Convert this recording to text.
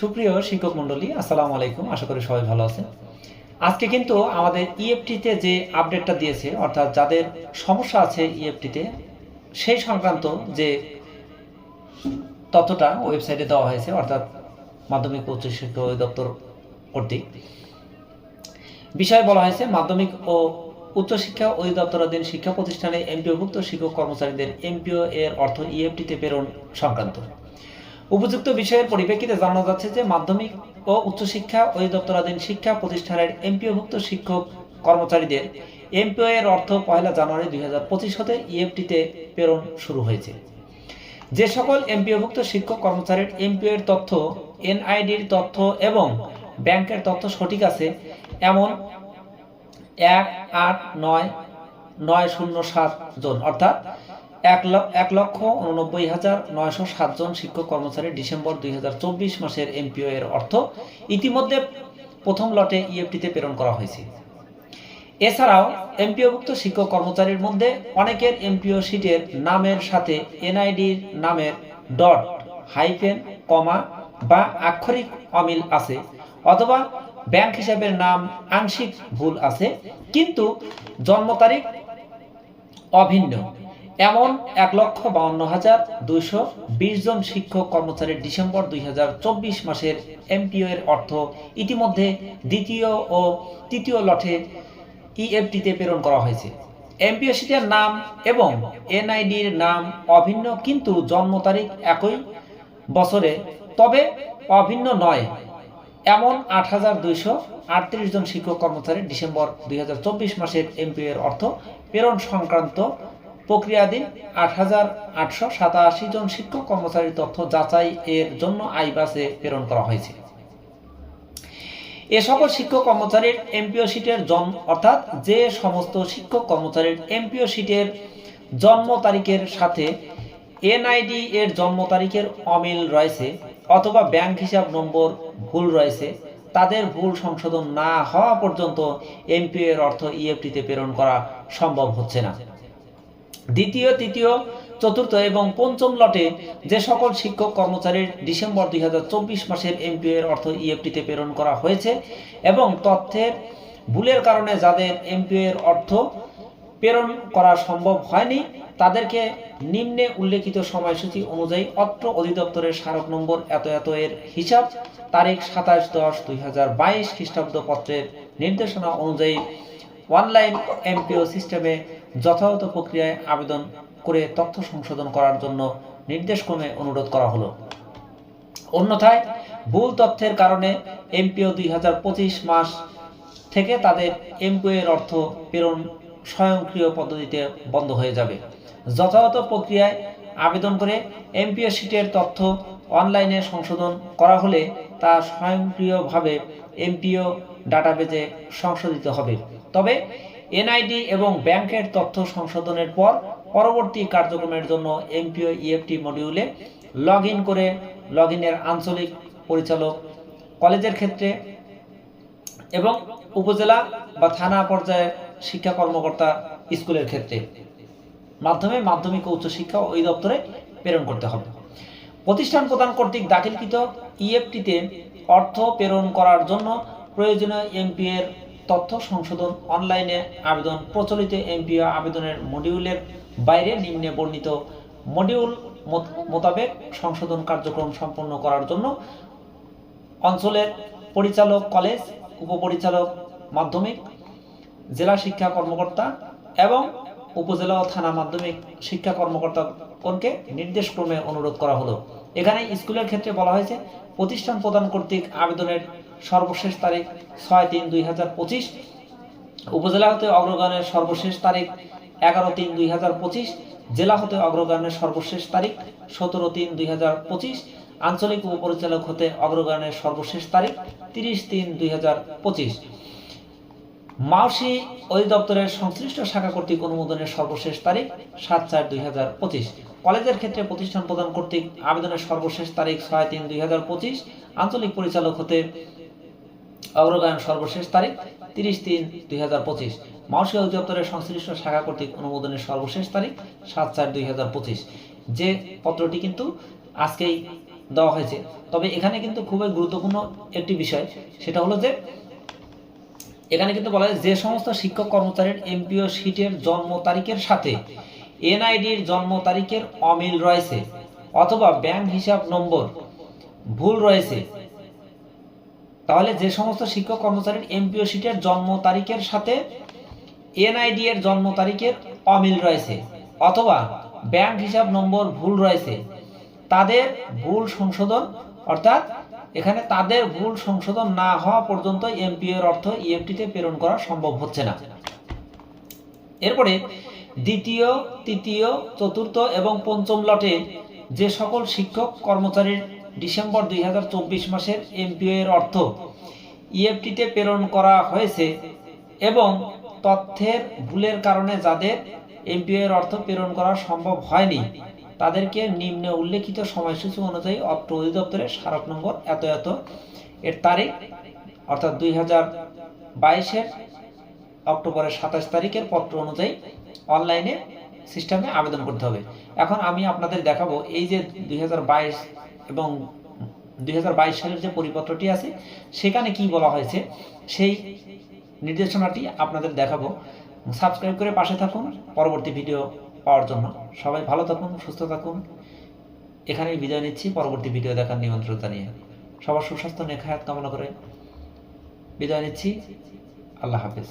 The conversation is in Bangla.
সুপ্রিয় শিক্ষক মণ্ডলী, আসসালামু আলাইকুম। আশা করি সবাই ভালো আছেন। আজকে কিন্তু আমাদের ইএফটিতে যে আপডেটটা দিয়েছে, অর্থাৎ যাদের সমস্যা আছে ইএফটিতে সেই সংক্রান্ত যে তথ্যটা ওয়েবসাইটে দেওয়া হয়েছে, অর্থাৎ মাধ্যমিক ও উচ্চশিক্ষা অধিদপ্তর কর্তৃক। বিষয়ে বলা হয়েছে, মাধ্যমিক ও উচ্চশিক্ষা অধিদপ্তরাধীন শিক্ষা প্রতিষ্ঠানে এমপিওভুক্ত শিক্ষক কর্মচারীদের এমপিও এর অর্থ ইএফটিতে প্রেরণ সংক্রান্ত। উপযুক্ত বিষয়ের পরিপ্রেক্ষিতে জানা যাচ্ছে যে মাধ্যমিক ও উচ্চশিক্ষা অধিদপ্তরাধীন শিক্ষা প্রতিষ্ঠানের এমপিওভুক্ত শিক্ষক কর্মচারীদের এমপিও এর অর্থ পয়লা জানুয়ারি দুই হাজার পঁচিশ হতে ইএফটিতে প্রেরণ শুরু হয়েছে। যে সকল এমপিওভুক্ত শিক্ষক কর্মচারীর এমপিও এর তথ্য এনআইডির তথ্য এবং ব্যাংকের তথ্য সঠিক আছে, এমন এক আট নয় নয় শূন্য সাত জন। অর্থাৎ এক এক লক্ষ উননব্বই হাজার নয়শো সাতজন শিক্ষক কর্মচারী ডিসেম্বর দুই হাজার চব্বিশ মাসের এমপিও এর অর্থ ইতিমধ্যে প্রথম লটে ইএফটিতে প্রেরণ করা হয়েছে। এছাড়াও এমপিওভুক্ত শিক্ষক কর্মচারীর মধ্যে অনেকের এমপিও শিটের নামের সাথে এনআইডির নামের ডট হাইফেন কমা বা আক্ষরিক অমিল আছে অথবা ব্যাংক হিসাবের নাম আংশিক ভুল আছে, কিন্তু জন্ম তারিখ অভিন্ন। এমন এক লক্ষ বাউন্ন হাজার দুইশো বিশ জন শিক্ষক কর্মচারীর ডিসেম্বর দুই হাজার চব্বিশ মাসের এমপিও এর অর্থ ইতিমধ্যে দ্বিতীয় ও তৃতীয় লটে ইএফটিতে প্রেরণ করা হয়েছে। এমপিও শিটের নাম এবং এনআইডির নাম অভিন্ন কিন্তু জন্ম তারিখ একই বছরে, তবে অভিন্ন নয়। এমন আট হাজার দুইশো আটত্রিশ জন শিক্ষক কর্মচারী ডিসেম্বর দুই হাজার চব্বিশ মাসের এমপিও এর অর্থ প্রেরণ সংক্রান্ত প্রক্রিয়াধীন আট হাজার আটশো সাতাশি জন শিক্ষক কর্মচারীর তথ্য যাচাই এর জন্য আইবাসে প্রেরণ করা হয়েছে। এ সকল শিক্ষক কর্মচারীর এমপিও শিটের জন্ম অর্থাৎ যে সমস্ত শিক্ষক কর্মচারীর এমপিও শিটের জন্ম তারিখের সাথে এনআইডি এর জন্ম তারিখের অমিল রয়েছে অথবা ব্যাংক হিসাব নম্বর ভুল রয়েছে, তাদের ভুল সংশোধন না হওয়া পর্যন্ত এমপিও এর অর্থ ইএফটিতে প্রেরণ করা সম্ভব হচ্ছে না। দ্বিতীয়, তৃতীয়, চতুর্থ এবং পঞ্চম লটে যে সকল শিক্ষক কর্মচারীর ডিসেম্বর দুই মাসের এমপিও এর অর্থ ইএফটিতে প্রেরণ করা হয়েছে এবং তথ্যের ভুলের কারণে যাদের এমপিও এর অর্থ প্রেরণ করা সম্ভব হয়নি, তাদেরকে নিম্নে উল্লেখিত সময়সূচি অনুযায়ী অত্র অধিদপ্তরের স্মারক নম্বর এত এত এর হিসাব, তারিখ সাতাশ দশ দুই হাজার বাইশ খ্রিস্টাব্দ পত্রের নির্দেশনা অনুযায়ী অনলাইন এমপিও সিস্টেমে যথাযথ প্রক্রিয়ায় আবেদন করে তথ্য সংশোধন করার জন্য নির্দেশক্রমে অনুরোধ করা হলো। অন্যথায়, ভুল তথ্যের কারণে এমপিও দুই হাজার পঁচিশ মাস থেকে তাদের এমপিও এর অর্থ প্রেরণ স্বয়ংক্রিয় পদ্ধতিতে বন্ধ হয়ে যাবে। যথাযথ প্রক্রিয়ায় আবেদন করে এমপিও সিটের তথ্য অনলাইনে সংশোধন করা হলে তা স্বয়ংক্রিয়ভাবে এমপিও ডাটাবেজে সংশোধিত হবে। তবে এনআইডি এবং ব্যাংকের তথ্য সংশোধনের পর পরবর্তী কার্যক্রমের জন্য এমপিও ইএফটি মডিউলে লগ করে লগ আঞ্চলিক পরিচালক কলেজের ক্ষেত্রে এবং উপজেলা বা থানা পর্যায়ে শিক্ষা কর্মকর্তা স্কুলের ক্ষেত্রে। মাধ্যমে মাধ্যমিক ও উচ্চশিক্ষা ওই দপ্তরে প্রেরণ করতে হবে। প্রতিষ্ঠান প্রদান কর্তৃক দাখিলকৃত ইএফটিতে অর্থ প্রেরণ করার জন্য প্রয়োজনীয় এমপি এর তথ্য সংশোধন অনলাইনে আবেদন, প্রচলিত এমপিও আবেদনের মডিউলের বাইরে নিম্নে বর্ণিত মডিউল মোতাবেক সংশোধন কার্যক্রম সম্পন্ন করার জন্য অঞ্চলের পরিচালক কলেজ, উপপরিচালক, মাধ্যমিক, জেলা শিক্ষা কর্মকর্তা এবং উপজেলা ও থানা মাধ্যমিক শিক্ষা কর্মকর্তাগণকে নির্দেশক্রমে অনুরোধ করা হলো। এখানে স্কুলের ক্ষেত্রে বলা হয়েছে, প্রতিষ্ঠান প্রদান কর্তৃক আবেদনের সর্বশেষ তারিখ ছয় তিন দুই হাজার পঁচিশ। উপজেলা হতে অগ্রগানের সর্বশেষ তারিখ এগারো তিন দুই হাজার পঁচিশ। জেলা হতে অগ্রগানের সর্বশেষ তারিখ সতেরো তিন দুই আঞ্চলিক উপপরিচালক হতে অগ্রগানের সর্বশেষ তারিখ তিরিশ তিন দুই মাউসি অধিদপ্তরের সংশ্লিষ্ট শাখা কর্তৃক অনুমোদনের সর্বশেষ তারিখ সাত চার দুই হাজার পঁচিশ। কলেজের ক্ষেত্রে প্রতিষ্ঠান প্রদান কর্তৃক আবেদনের সর্বশেষ তারিখ ছয় তিন দুই হাজার পঁচিশ। আঞ্চলিক পরিচালক হতে অগ্রগায়ন সর্বশেষ তারিখ তিরিশ তিন দুই হাজার পঁচিশ। মাউসি অধিদপ্তরের সংশ্লিষ্ট শাখা কর্তৃক অনুমোদনের সর্বশেষ তারিখ সাত চার দুই হাজার পঁচিশ। যে পত্রটি কিন্তু আজকেই দেওয়া হয়েছে। তবে এখানে কিন্তু খুবই গুরুত্বপূর্ণ একটি বিষয়, সেটা হলো যে এখানে কিন্তু বলা যে সমস্ত শিক্ষক কর্মচারীর এমপিও শিটের জন্ম তারিখের সাথে এনআইডির জন্ম তারিখের অমিল রয়েছে অথবা ব্যাংক হিসাব নম্বর ভুল রয়েছে। তাহলে যে সমস্ত শিক্ষক কর্মচারীর এমপিও সিটের জন্ম তারিখের সাথে এনআইডি এর জন্ম তারিখের অমিল রয়েছে অথবা ব্যাংক হিসাব নম্বর ভুল রয়েছে। তাদের ভুল সংশোধন, অর্থাৎ এখানে তাদের ভুল সংশোধন না হওয়া পর্যন্ত এমপিও এর অর্থ ইএফটিতে প্রেরণ করা সম্ভব হচ্ছে না। এরপরে দ্বিতীয়, তৃতীয়, চতুর্থ এবং পঞ্চম লটে যে সকল শিক্ষক কর্মচারীর ডিসেম্বর দুই হাজার চব্বিশ মাসের এমপিও এর অর্থ ইএফটিতে প্রেরণ করা হয়েছে এবং তথ্যের ভুলের কারণে যাদের এমপিও এর অর্থ প্রেরণ করা সম্ভব হয়নি, তাদেরকে নিম্নে উল্লেখিত সময়সূচি অনুযায়ী অর্থ অধিদপ্তরের স্মারক নম্বর এত এত এর তারিখ, অর্থাৎ দুই হাজার বাইশের অক্টোবরের সাতাশ তারিখের পত্র অনুযায়ী অনলাইনে সিস্টেমে আবেদন করতে হবে। এখন আমি আপনাদের দেখাবো এই যে দুই হাজার বাইশ এবং দুই হাজার বাইশ সালের যে পরিপত্রটি আছে, সেখানে কি বলা হয়েছে, সেই নির্দেশনাটি আপনাদের দেখাবো। সাবস্ক্রাইব করে পাশে থাকুন, পরবর্তী ভিডিও পাওয়ার জন্য। সবাই ভালো থাকুন, সুস্থ থাকুন। এখানেই বিদায় নিচ্ছি, পরবর্তী ভিডিও দেখার নিমন্ত্রণ জানিয়ে। সবার সুস্বাস্থ্য নেখায়াত কামনা করে বিদায় নিচ্ছি। আল্লাহ হাফেজ।